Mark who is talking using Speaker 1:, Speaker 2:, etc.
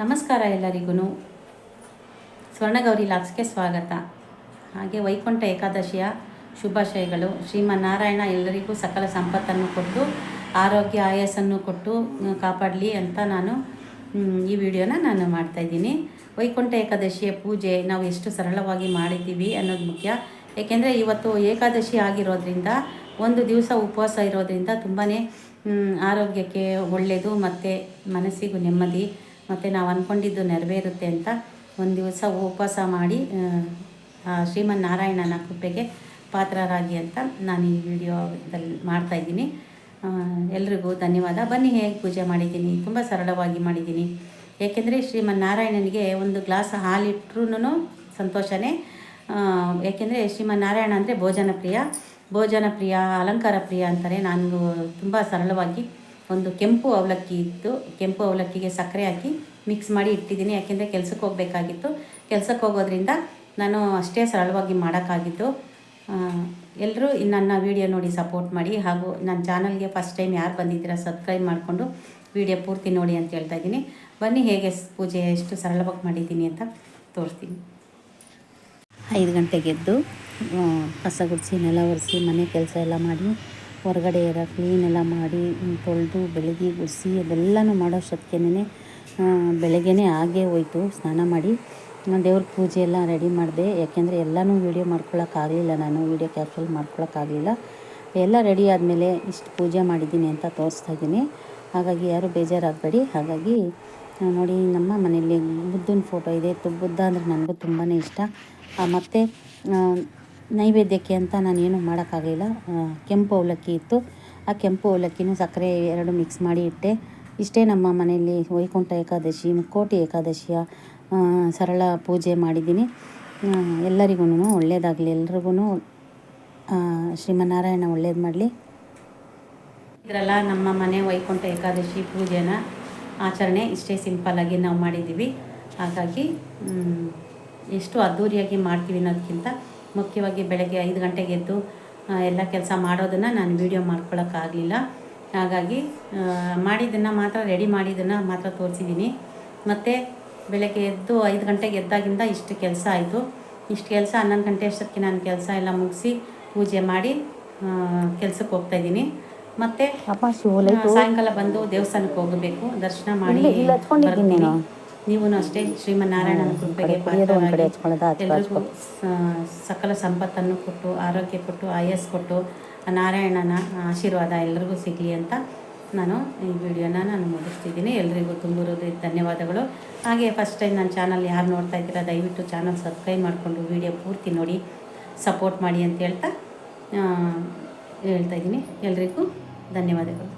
Speaker 1: ನಮಸ್ಕಾರ ಎಲ್ಲರಿಗೂ ಸ್ವರ್ಣಗೌರಿ ಲಾಕ್ಸ್ಗೆ ಸ್ವಾಗತ. ಹಾಗೆ ವೈಕುಂಠ ಏಕಾದಶಿಯ ಶುಭಾಶಯಗಳು. ಶ್ರೀಮನ್ನಾರಾಯಣ ಎಲ್ಲರಿಗೂ ಸಕಲ ಸಂಪತ್ತನ್ನು ಕೊಟ್ಟು, ಆರೋಗ್ಯ, ಆಯಸ್ಸನ್ನು ಕೊಟ್ಟು ಕಾಪಾಡಲಿ ಅಂತ ನಾನು ಈ ವಿಡಿಯೋನ ನಾನು ಮಾಡ್ತಾಯಿದ್ದೀನಿ ವೈಕುಂಠ ಏಕಾದಶಿಯ ಪೂಜೆ ನಾವು ಎಷ್ಟು ಸರಳವಾಗಿ ಮಾಡಿದ್ದೀವಿ ಅನ್ನೋದು ಮುಖ್ಯ. ಏಕೆಂದರೆ ಇವತ್ತು ಏಕಾದಶಿ ಆಗಿರೋದ್ರಿಂದ, ಒಂದು ದಿವಸ ಉಪವಾಸ ಇರೋದ್ರಿಂದ ತುಂಬಾ ಆರೋಗ್ಯಕ್ಕೆ ಒಳ್ಳೆಯದು ಮತ್ತು ಮನಸ್ಸಿಗೂ ನೆಮ್ಮದಿ ಮತ್ತು ನಾವು ಅಂದ್ಕೊಂಡಿದ್ದು ನೆರವೇರುತ್ತೆ ಅಂತ ಒಂದು ದಿವಸ ಉಪವಾಸ ಮಾಡಿ ಶ್ರೀಮನ್ನಾರಾಯಣನ ಕೃಪೆಗೆ ಪಾತ್ರರಾಗಿ ಅಂತ ನಾನು ಈ ವಿಡಿಯೋದಲ್ಲಿ ಮಾಡ್ತಾಯಿದ್ದೀನಿ ಎಲ್ರಿಗೂ ಧನ್ಯವಾದ. ಬನ್ನಿ, ಹೇಗೆ ಪೂಜೆ ಮಾಡಿದ್ದೀನಿ? ತುಂಬ ಸರಳವಾಗಿ ಮಾಡಿದ್ದೀನಿ. ಏಕೆಂದರೆ ಶ್ರೀಮನ್ನಾರಾಯಣನಿಗೆ ಒಂದು ಗ್ಲಾಸ್ ಹಾಲಿಟ್ರೂ ಸಂತೋಷನೇ. ಏಕೆಂದರೆ ಶ್ರೀಮನ್ನಾರಾಯಣ ಅಂದರೆ ಭೋಜನ ಪ್ರಿಯ ಭೋಜನ ಪ್ರಿಯ, ಅಲಂಕಾರ ಪ್ರಿಯ ಅಂತಾರೆ ನಾನು ತುಂಬ ಸರಳವಾಗಿ ಒಂದು ಕೆಂಪು ಅವಲಕ್ಕಿ ಇತ್ತು. ಕೆಂಪು ಅವಲಕ್ಕಿಗೆ ಸಕ್ಕರೆ ಹಾಕಿ ಮಿಕ್ಸ್ ಮಾಡಿ ಇಟ್ಟಿದ್ದೀನಿ. ಯಾಕೆಂದರೆ ಕೆಲಸಕ್ಕೆ ಹೋಗಬೇಕಾಗಿತ್ತು. ಕೆಲಸಕ್ಕೆ ಹೋಗೋದ್ರಿಂದ ನಾನು ಅಷ್ಟೇ ಸರಳವಾಗಿ ಮಾಡೋಕ್ಕಾಗಿತ್ತು. ಎಲ್ಲರೂ ನನ್ನ ವಿಡಿಯೋ ನೋಡಿ ಸಪೋರ್ಟ್ ಮಾಡಿ ಹಾಗೂ ನನ್ನ ಚಾನಲ್ಗೆ ಫಸ್ಟ್ ಟೈಮ್ ಯಾರು ಬಂದಿದ್ದೀರಾ ಸಬ್ಸ್ಕ್ರೈಬ್ ಮಾಡಿಕೊಂಡು ವಿಡಿಯೋ ಪೂರ್ತಿ ನೋಡಿ ಅಂತ ಹೇಳ್ತಾ ಇದ್ದೀನಿ. ಬನ್ನಿ, ಹೇಗೆ ಪೂಜೆ ಎಷ್ಟು ಸರಳವಾಗಿ ಮಾಡಿದ್ದೀನಿ ಅಂತ ತೋರಿಸ್ತೀನಿ. ಐದು ಗಂಟೆಗೆದ್ದು ಕಸ ಗುಡಿಸಿ, ನೆಲ ಒರೆಸಿ, ಮನೆ ಕೆಲಸ ಎಲ್ಲ ಮಾಡಿ ಹೊರಗಡೆ ಕ್ಲೀನ್ ಎಲ್ಲ ಮಾಡಿ ತೊಳೆದು ಬೆಳಗ್ಗೆ ಗುಸಿ ಅದೆಲ್ಲನೂ ಮಾಡೋ ಅಷ್ಟೊತ್ತಿಗೆನೇ ಬೆಳಗ್ಗೆನೇ ಆಗೇ ಹೋಯ್ತು ಸ್ನಾನ ಮಾಡಿ. ದೇವ್ರ ಪೂಜೆ ಎಲ್ಲ ರೆಡಿ ಮಾಡಿದೆ. ಯಾಕೆಂದರೆ ಎಲ್ಲನೂ ವೀಡಿಯೋ ಮಾಡ್ಕೊಳ್ಳೋಕ್ಕಾಗಲಿಲ್ಲ ನಾನು ವೀಡಿಯೋ ಕ್ಯಾಪ್ಚರ್ ಮಾಡ್ಕೊಳ್ಳೋಕ್ಕಾಗಲಿಲ್ಲ ಎಲ್ಲ ರೆಡಿ ಆದಮೇಲೆ ಇಷ್ಟು ಪೂಜೆ ಮಾಡಿದ್ದೀನಿ ಅಂತ ತೋರಿಸ್ತಾ ಇದ್ದೀನಿ. ಹಾಗಾಗಿ ಯಾರು ಬೇಜಾರಾಗಬೇಡಿ. ಹಾಗಾಗಿ ನೋಡಿ ನಮ್ಮ ಮನೆಯಲ್ಲಿ ಬುದ್ಧನ ಫೋಟೋ ಇದೆ. ಬುದ್ಧ ಅಂದರೆ ನನಗೂ ತುಂಬಾ ಇಷ್ಟ. ಮತ್ತು ನೈವೇದ್ಯಕ್ಕೆ ಅಂತ ನಾನೇನು ಮಾಡೋಕ್ಕಾಗಲಿಲ್ಲ. ಕೆಂಪು ಅವಲಕ್ಕಿ ಇತ್ತು. ಆ ಕೆಂಪು ಅವಲಕ್ಕಿನೂ ಸಕ್ಕರೆ ಎರಡು ಮಿಕ್ಸ್ ಮಾಡಿ ಇಟ್ಟೆ. ಇಷ್ಟೇ ನಮ್ಮ ಮನೆಯಲ್ಲಿ ವೈಕುಂಠ ಏಕಾದಶಿ, ಮುಕ್ಕೋಟಿ ಏಕಾದಶಿಯ ಸರಳ ಪೂಜೆ ಮಾಡಿದ್ದೀನಿ. ಎಲ್ಲರಿಗೂ ಒಳ್ಳೆಯದಾಗಲಿ ಎಲ್ರಿಗೂ ಶ್ರೀಮನ್ನಾರಾಯಣ ಒಳ್ಳೇದು ಮಾಡಲಿ. ಇದರಲ್ಲ ನಮ್ಮ ಮನೆ ವೈಕುಂಠ ಏಕಾದಶಿ ಪೂಜೆನ ಆಚರಣೆ ಇಷ್ಟೇ ಸಿಂಪಲ್ಲಾಗಿ ನಾವು ಮಾಡಿದ್ದೀವಿ. ಹಾಗಾಗಿ ಎಷ್ಟು ಅದ್ಧೂರಿಯಾಗಿ ಮಾಡ್ತೀವಿ ಅನ್ನೋದಕ್ಕಿಂತ ಮುಖ್ಯವಾಗಿ ಬೆಳಗ್ಗೆ ಐದು ಗಂಟೆಗೆ ಎದ್ದು ಎಲ್ಲ ಕೆಲಸ ಮಾಡೋದನ್ನು ನಾನು ವೀಡಿಯೋ ಮಾಡ್ಕೊಳ್ಳೋಕ್ಕಾಗಲಿಲ್ಲ ಹಾಗಾಗಿ ಮಾಡಿದ್ದನ್ನು ಮಾತ್ರ ರೆಡಿ ಮಾಡಿದ್ದನ್ನು ಮಾತ್ರ ತೋರಿಸಿದ್ದೀನಿ ಮತ್ತು ಬೆಳಗ್ಗೆ ಎದ್ದು ಐದು ಗಂಟೆಗೆ ಎದ್ದಾಗಿಂದ ಇಷ್ಟು ಕೆಲಸ ಆಯಿತು. ಇಷ್ಟು ಕೆಲಸ ಹನ್ನೊಂದು ಗಂಟೆ ಅಷ್ಟೊತ್ತಿಗೆ ನಾನು ಕೆಲಸ ಎಲ್ಲ ಮುಗಿಸಿ ಪೂಜೆ ಮಾಡಿ ಕೆಲಸಕ್ಕೆ ಹೋಗ್ತಾಯಿದ್ದೀನಿ ಮತ್ತು ಸಾಯಂಕಾಲ ಬಂದು ದೇವಸ್ಥಾನಕ್ಕೆ ಹೋಗಬೇಕು. ದರ್ಶನ ಮಾಡಿ ಬರ್ತೀನಿ. ನೀವೂ ಅಷ್ಟೇ ಶ್ರೀಮನ್ನಾರಾಯಣನ ಕೃಪೆಗೆ ಎಲ್ಲರಿಗೂ ಸಕಲ ಸಂಪತ್ತನ್ನು ಕೊಟ್ಟು ಆರೋಗ್ಯ ಕೊಟ್ಟು ಆಯಸ್ ಕೊಟ್ಟು ನಾರಾಯಣನ ಆಶೀರ್ವಾದ ಎಲ್ಲರಿಗೂ ಸಿಗಲಿ ಅಂತ ನಾನು ಈ ವಿಡಿಯೋನ ನಾನು ಮುಗಿಸ್ತಿದ್ದೀನಿ. ಎಲ್ರಿಗೂ ತುಂಬಿರೋದು ಧನ್ಯವಾದಗಳು. ಹಾಗೆ ಫಸ್ಟ್ ಟೈಮ್ ನನ್ನ ಚಾನಲ್ ಯಾರು ನೋಡ್ತಾ ಇದ್ದೀರಾ ದಯವಿಟ್ಟು ಚಾನಲ್ ಸಬ್ಸ್ಕ್ರೈಬ್ ಮಾಡಿಕೊಂಡು ವಿಡಿಯೋ ಪೂರ್ತಿ ನೋಡಿ ಸಪೋರ್ಟ್ ಮಾಡಿ ಅಂತ ಹೇಳ್ತಾ ಹೇಳ್ತಾ ಇದ್ದೀನಿ. ಎಲ್ರಿಗೂ ಧನ್ಯವಾದಗಳು.